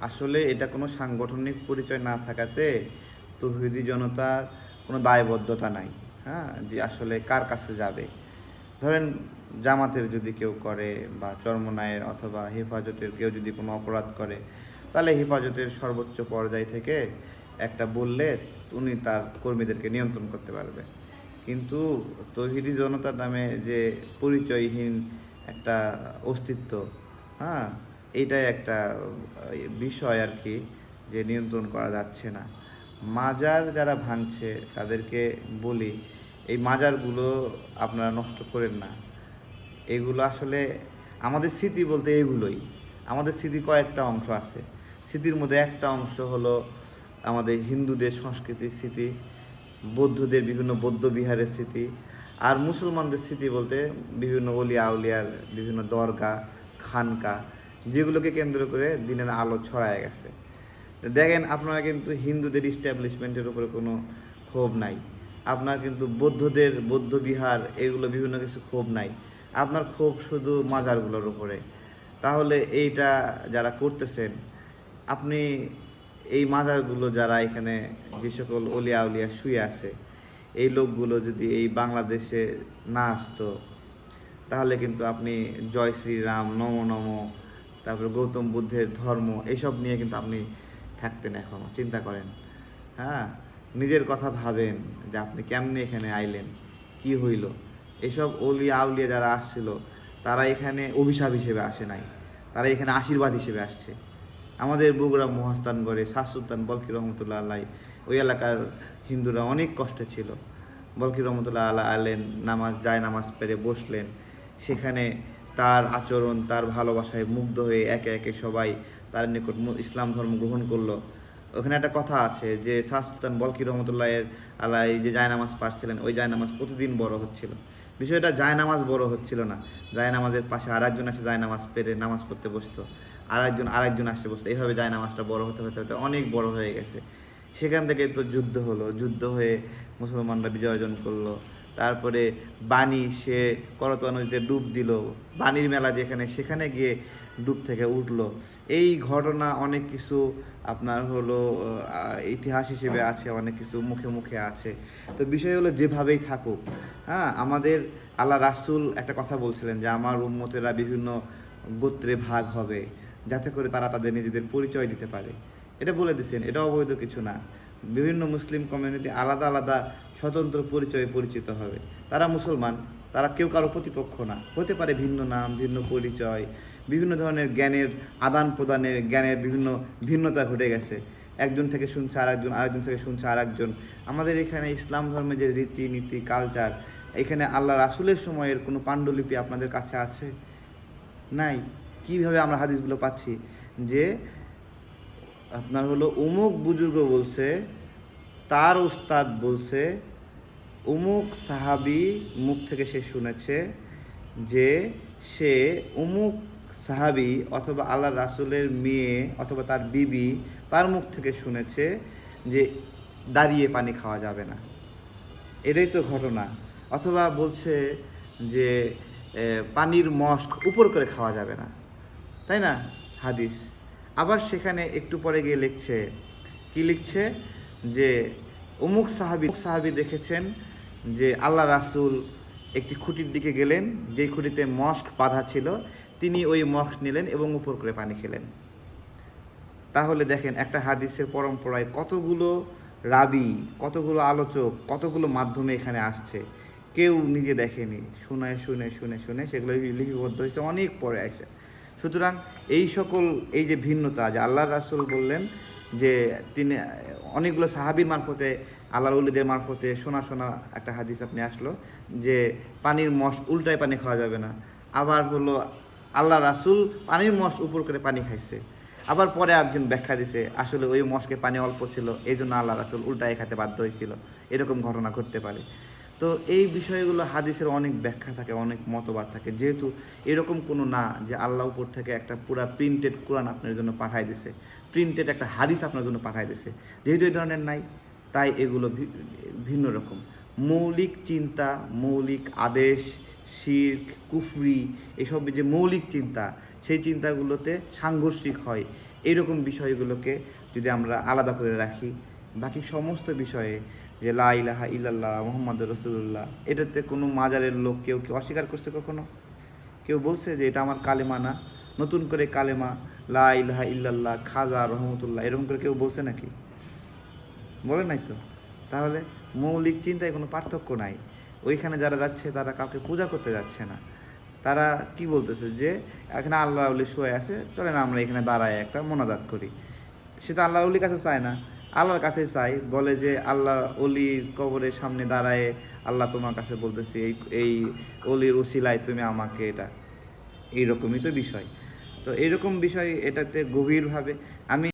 আসলে এটা কোনো সাংগঠনিক পরিচয় না থাকাতে তৌহিদি জনতার কোনো দায়বদ্ধতা নাই হ্যাঁ? যে আসলে কার কাছে যাবে? ধরেন জামাতের যদি কেউ করে বা চরমনায়ের অথবা হেফাজতের কেউ যদি কোনো অপরাধ করে, তাহলে হেফাজতের সর্বোচ্চ পর্যায় থেকে একটা বললে উনি তার কর্মীদেরকে নিয়ন্ত্রণ করতে পারবে। কিন্তু তৌহিদি জনতার নামে যে পরিচয়হীন একটা অস্তিত্ব হ্যাঁ? এইটাই একটা বিষয় আর কি যে নিয়ন্ত্রণ করা যাচ্ছে না। মাজার যারা ভাঙছে, তাদেরকে বলি, এই মাজারগুলো আপনারা নষ্ট করেন না। এগুলো আসলে আমাদের স্মৃতি বলতে এগুলোই। আমাদের স্মৃতি কয়েকটা অংশ আছে। স্মৃতির মধ্যে একটা অংশ হলো আমাদের হিন্দুদের সংস্কৃতির স্মৃতি, বৌদ্ধদের বিভিন্ন বৌদ্ধ বিহারের স্মৃতি, আর মুসলমানদের স্মৃতি বলতে বিভিন্ন অলিয়া আউলিয়ার বিভিন্ন দরগা খানকা যেগুলোকে কেন্দ্র করে দিনের আলো ছড়ায় গেছে। দেখেন, আপনারা কিন্তু হিন্দুদের ইস্টাবলিশমেন্টের উপরে কোনো ক্ষোভ নাই। আপনার কিন্তু বৌদ্ধদের, বৌদ্ধ বিহার, এগুলো বিভিন্ন কিছু ক্ষোভ নাই। আপনার ক্ষোভ শুধু মাজারগুলোর উপরে। তাহলে এইটা যারা করতেছেন, আপনি এই মাজারগুলো যারা এখানে যে সকল অলিয়া উলিয়া শুয়ে আছে, এই লোকগুলো যদি এই বাংলাদেশে না আসতো, তাহলে কিন্তু আপনি জয় শ্রীরাম, নম নম তারপরে গৌতম বুদ্ধের ধর্ম, এইসব নিয়ে কিন্তু আপনি থাকতেন এখনও, চিন্তা করেন। হ্যাঁ? নিজের কথা ভাবেন যে আপনি কেমনে এখানে আইলেন, কি হইল? এসব অলিয়া আউলিয়া যারা আসছিল, তারা এখানে অভিশাপ হিসেবে আসে নাই। তারা এখানে আশীর্বাদ হিসেবে আসছে। আমাদের বগুড়া মহাস্থানগড়ে শাহ সুলতান বলকি রহমতুল্লাহ আল্লাহ ওই এলাকার হিন্দুরা অনেক কষ্টে ছিল। বলকি রহমতুল্লাহ আল্লাহ আলেন, নামাজ, যায় নামাজ পেরে বসলেন। সেখানে তার আচরণ, তার ভালোবাসায় মুগ্ধ হয়ে একে একে সবাই তার নিকট ইসলাম ধর্ম গ্রহণ করল। ওখানে একটা কথা আছে যে, শাহ সুলতান বলকি রহমতুল্লাহের আল্লাহ এই যে জায়নামাজ পারছিলেন, ওই জায়নামাজ প্রতিদিন বড় হচ্ছিল। বিষয়টা জায়নামাজ বড় হচ্ছিল না। জায়নামাজের পাশে আর একজন এসে জায়নামাজ পেরে নামাজ পড়তে বসতো। আর একজন আর একজন আসতে বসতো। এইভাবে জায়নামাজটা বড় হতে হতে হতে অনেক বড় হয়ে গেছে। সেখান থেকে তো যুদ্ধ হলো। যুদ্ধ হয়ে মুসলমানরা বিজয় অর্জন করল। তারপরে বাণী, সে করতোয়া নদীতে ডুব দিল। বাণীর মেলা যেখানে, সেখানে গিয়ে ডুব থেকে উঠল। এই ঘটনা অনেক কিছু আপনার হলো ইতিহাস হিসেবে আছে, অনেক কিছু মুখে মুখে আছে। তো বিষয় হলো যেভাবেই থাকুক হ্যাঁ আমাদের আল্লাহ রাসুল একটা কথা বলছিলেন যে, আমার উম্মতেরা বিভিন্ন গোত্রে ভাগ হবে, যাতে করে তারা তাদের নিজেদের পরিচয় দিতে পারে। এটা বলে দিচ্ছেন এটা অবৈধ কিছু না। বিভিন্ন মুসলিম কমিউনিটি আলাদা আলাদা স্বতন্ত্র পরিচয়ে পরিচিত হবে। তারা মুসলমান, তারা কেউ কারও প্রতিপক্ষ না। হতে পারে ভিন্ন নাম, ভিন্ন পরিচয়, বিভিন্ন ধরনের জ্ঞানের আদান প্রদানে জ্ঞানের বিভিন্ন ভিন্নতা ঘটে গেছে। একজন থেকে শুনছে আরেকজন আরেকজন থেকে শুনছে আরেকজন। আমাদের এখানে ইসলাম ধর্মের যে রীতিনীতি কালচার এখানে আল্লাহ রাসুলের সময়ের কোনো পাণ্ডুলিপি আপনাদের কাছে আছে? নাই। কীভাবে আমরা হাদিসগুলো পাচ্ছি? যে আপনার হলো অমুক বুজুর্গ বলছে, তার উস্তাদ বলছে অমুক সাহাবি মুখ থেকে সে শুনেছে যে সে অমুক সাহাবি অথবা আল্লাহ রাসুলের মেয়ে অথবা তার বিবি তার মুখ থেকে শুনেছে যে দাঁড়িয়ে পানি খাওয়া যাবে না। এটাই তো ঘটনা। অথবা বলছে যে পানির মস্ক উপর করে খাওয়া যাবে না। তাই না? হাদিস। আবার সেখানে একটু পরে গিয়ে লিখছে, কি লিখছে? যে অমুক সাহাবি সাহাবি দেখেছেন যে আল্লাহ রাসুল একটি খুঁটির দিকে গেলেন, যেই খুঁটিতে মস্ক বাঁধা ছিল, তিনি ওই মস্ক নিলেন এবং উপর করে পানি খেলেন। তাহলে দেখেন একটা হাদিসের পরম্পরায় কতগুলো রাবি, কতগুলো আলোচক, কতগুলো মাধ্যমে এখানে আসছে, কেউ নিজে দেখেনি। শুনে শুনে শুনে শুনে সেগুলো লিপিবদ্ধ হয়েছে, অনেক পরে আসে। সুতরাং এই সকল, এই যে ভিন্নতা, যে আল্লাহ রাসুল বললেন যে তিনি, অনেকগুলো সাহাবির মারফতে আল্লাহ উলিদের মারফতে শোনা শোনা একটা হাদিস আপনি আসলো, যে পানির মশ উল্টায় পানি খাওয়া যাবে না। আবার হলো আল্লাহ রাসুল পানির মশ উপর করে পানি খাইছে। আবার পরে একজন ব্যাখ্যা দিছে, আসলে ওই মশকে পানি অল্প ছিল এই জন্য আল্লাহ রাসুল উল্টায় খাতে বাধ্য হয়েছিল। এরকম ঘটনা ঘটতে পারে। তো এই বিষয়গুলো হাদিসের অনেক ব্যাখ্যা থাকে, অনেক মতবাদ থাকে। যেহেতু এরকম কোনো না যে আল্লাহ উপর থেকে একটা পুরা প্রিন্টেড কোরআন আপনার জন্য পাঠাই দিছে প্রিন্টেড একটা হাদিস আপনার জন্য পাঠাই দিছে। যেহেতু এই ধরনের নাই, তাই এগুলো ভিন্ন রকম। মৌলিক চিন্তা, মৌলিক আদেশ, শির্ক, কুফরি, এসব যে মৌলিক চিন্তা, সেই চিন্তাগুলোতে সাংঘর্ষিক হয়। এইরকম বিষয়গুলোকে যদি আমরা আলাদা করে রাখি, বাকি সমস্ত বিষয়ে যে লা ইলাহা ইল্লাল্লাহ মোহাম্মদ রসুল্লাহ এটাতে কোনো মাজারের লোক কেউ কেউ অস্বীকার করছে কখনো? কেউ বলছে যে এটা আমার কালেমা না, নতুন করে কালেমা, লা ইলাহা ইল্লাল্লাহ, খাজা রহমতুল্লাহ, এরকম করে কেউ বলছে নাকি? বলে নাই তো? তাহলে মৌলিক চিন্তায় কোনো পার্থক্য নাই। ওইখানে যারা যাচ্ছে, তারা কাউকে পূজা করতে যাচ্ছে না। তারা কি বলতেছে যে, এখানে আল্লাহ উলি শুয়ে আছে চলে না আমরা এখানে দাঁড়ায় একটা মোনাজাত করি। সে তো আল্লাহ কাছে চায় না। আল্লাহর কাছে চাই, বলে যে আল্লাহ অলির কবরের সামনে দাঁড়ায় আল্লাহ তোমার কাছে বলতেছি, এই এই অলির উসিলায় তুমি আমাকে এটা, এইরকমই তো বিষয়। তো এইরকম বিষয় এটাতে গভীরভাবে আমি